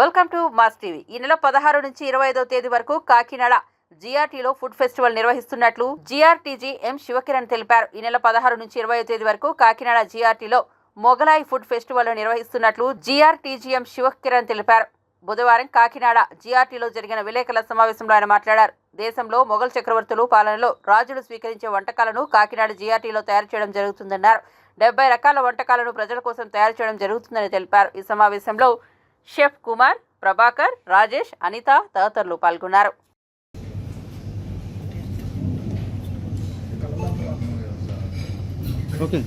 Welcome to mass TV. ఈ నెల పదహారు నుంచి ఇరవై ఐదో తేదీ వరకు కాకినాడ జీఆర్టీలో ఫుడ్ ఫెస్టివల్ నిర్వహిస్తున్నట్లు జీఆర్టీజీ ఎం శివకిరణ్ తెలిపారు. ఈ నెల పదహారు నుంచి ఇరవై తేదీ వరకు కాకినాడ జీఆర్టీలో మొగలాయి ఫుడ్ ఫెస్టివల్ నిర్వహిస్తున్నట్లు జీఆర్టీజీఎం శివకిరణ్ తెలిపారు. బుధవారం కాకినాడ జిఆర్టీలో జరిగిన విలేకరుల సమావేశంలో ఆయన మాట్లాడారు. దేశంలో మొఘల్ చక్రవర్తులు పాలనలో రాజులు స్వీకరించే వంటకాలను కాకినాడ జిఆర్టీలో తయారు చేయడం జరుగుతుందన్నారు. డెబ్బై రకాల వంటకాలను ప్రజల కోసం తయారు చేయడం జరుగుతుందని తెలిపారు. ఈ సమావేశంలో షెఫ్ కుమార్ ప్రభాకర్ రాజేష్ అనిత తదితరులు పాల్గొన్నారు ఓకే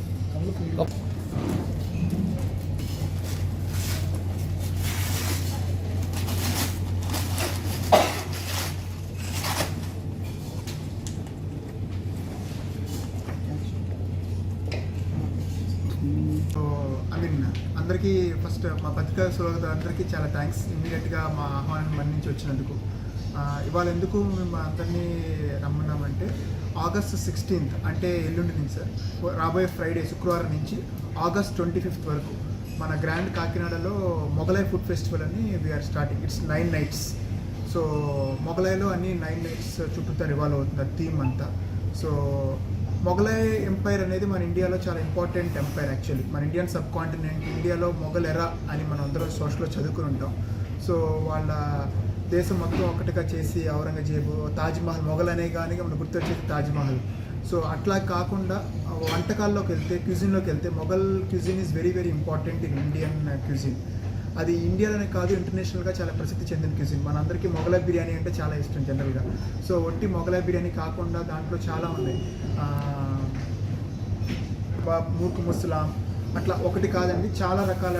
ఐ మీన్ అందరికీ ఫస్ట్ మా పత్రికా సోదరులు అందరికీ చాలా థ్యాంక్స్ ఇమ్మీడియట్గా మా ఆహ్వానం మన్నించి వచ్చినందుకు. ఇవాళ ఎందుకు మేము అందరినీ రమ్మన్నామంటే ఆగస్ట్ సిక్స్టీన్త్ అంటే ఎల్లుండి నుంచి సార్ రాబోయే ఫ్రైడే శుక్రవారం నుంచి ఆగస్ట్ ట్వంటీ ఫిఫ్త్ వరకు మన గ్రాండ్ కాకినాడలో మొగలై ఫుడ్ ఫెస్టివల్ అని we're starting it's nine nights so మొగలైలో అన్ని నైన్ నైట్స్ చుట్టూ రివాల్వ్ అవుతుంది థీమ్ అంతా. సో మొఘలై ఎంపైర్ అనేది మన ఇండియాలో చాలా ఇంపార్టెంట్ ఎంపైర్ యాక్చువల్లీ మన ఇండియన్ సబ్ కాంటినెంట్ ఇండియాలో మొఘల్ ఎరా అని మనం అందరం సోషల్లో చదువుకుని ఉంటాం. సో వాళ్ళ దేశం మొత్తం ఒకటిగా చేసి ఔరంగజేబు తాజ్మహల్ మొఘల్ అనే కానీ మనకు గుర్తొచ్చేది తాజ్మహల్ సో అట్లా కాకుండా వంటకాల్లోకి వెళ్తే క్యూజిన్లోకి వెళ్తే Mughal cuisine is very very important in Indian cuisine అది ఇండియాలోనే కాదు ఇంటర్నేషనల్గా చాలా ప్రసిద్ధి చెందిన క్యూజిన్ మనందరికీ మొగలాయ్ బిర్యానీ అంటే చాలా ఇష్టం జనరల్గా సో ఒట్టి మొగలాయ్ బిర్యానీ కాకుండా దాంట్లో చాలా ఉన్నాయి. మూర్ఖ ముస్లాం అట్లా ఒకటి కాదండి చాలా రకాల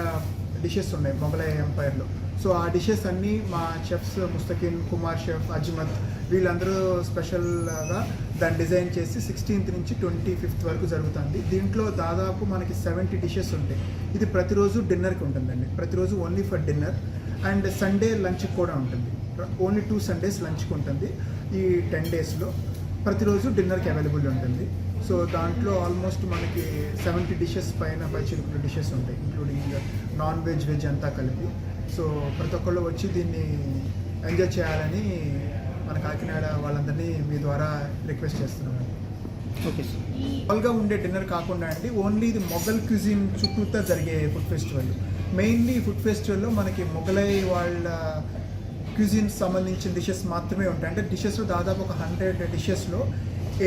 డిషెస్ ఉన్నాయి మొఘలాయ్ ఎంపైర్లో సో ఆ డిషెస్ అన్నీ మా చెఫ్స్ ముస్తకిన్ కుమార్ షెఫ్ అజ్మత్ వీళ్ళందరూ స్పెషల్గా దాన్ని డిజైన్ చేసి సిక్స్టీన్త్ నుంచి ట్వంటీ ఫిఫ్త్ వరకు జరుగుతుంది. దీంట్లో దాదాపు మనకి సెవెంటీ డిషెస్ ఉంటాయి. ఇది ప్రతిరోజు డిన్నర్కి ఉంటుందండి. ప్రతిరోజు only for dinner and Sunday లంచ్కి కూడా ఉంటుంది. ఓన్లీ టూ సండేస్ లంచ్కి ఉంటుంది. ఈ టెన్ డేస్లో ప్రతిరోజు డిన్నర్కి అవైలబుల్ ఉంటుంది. సో దాంట్లో ఆల్మోస్ట్ మనకి సెవెంటీ డిషెస్ పైన పైచిలుకున్న డిషెస్ ఉంటాయి ఇంక్లూడింగ్ నాన్ వెజ్ వెజ్ అంతా కలిపి. సో ప్రతి ఒక్కళ్ళు వచ్చి దీన్ని ఎంజాయ్ చేయాలని మన కాకినాడ వాళ్ళందరినీ మీ ద్వారా రిక్వెస్ట్ చేస్తున్నాను ఓకే సార్. మామూలుగా ఉండే డిన్నర్ కాకుండా అండి ఓన్లీ ఇది మొఘల్ క్యూజిన్ చుట్టూతా జరిగే ఫుడ్ ఫెస్టివల్. మెయిన్లీ ఫుడ్ ఫెస్టివల్లో మనకి మొఘలై వాళ్ళ క్యూజిన్ సంబంధించిన డిషెస్ మాత్రమే ఉంటాయి. అంటే డిషెస్లో దాదాపు ఒక hundred డిషెస్లో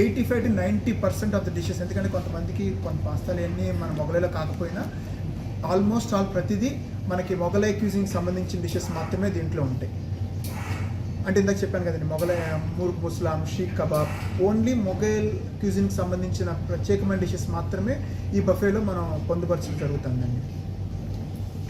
eighty five to ninety percent of the dishes. ఎందుకంటే కొంతమందికి కొంత పాస్తాలు అన్నీ మన మొగలైలో కాకపోయినా ఆల్మోస్ట్ ఆల్ ప్రతిదీ మనకి మొగలై క్యూజింగ్కి సంబంధించిన డిషెస్ మాత్రమే దీంట్లో ఉంటాయి. అంటే ఇందాక చెప్పాను కదండి మొగలై మూర్ఖ్ ముస్లాం షీక్ కబాబ్ ఓన్లీ మొగైల్ క్యూజిన్కి సంబంధించిన ప్రత్యేకమైన డిషెస్ మాత్రమే ఈ బఫేలో మనం పొందుపరచడం జరుగుతుందండి.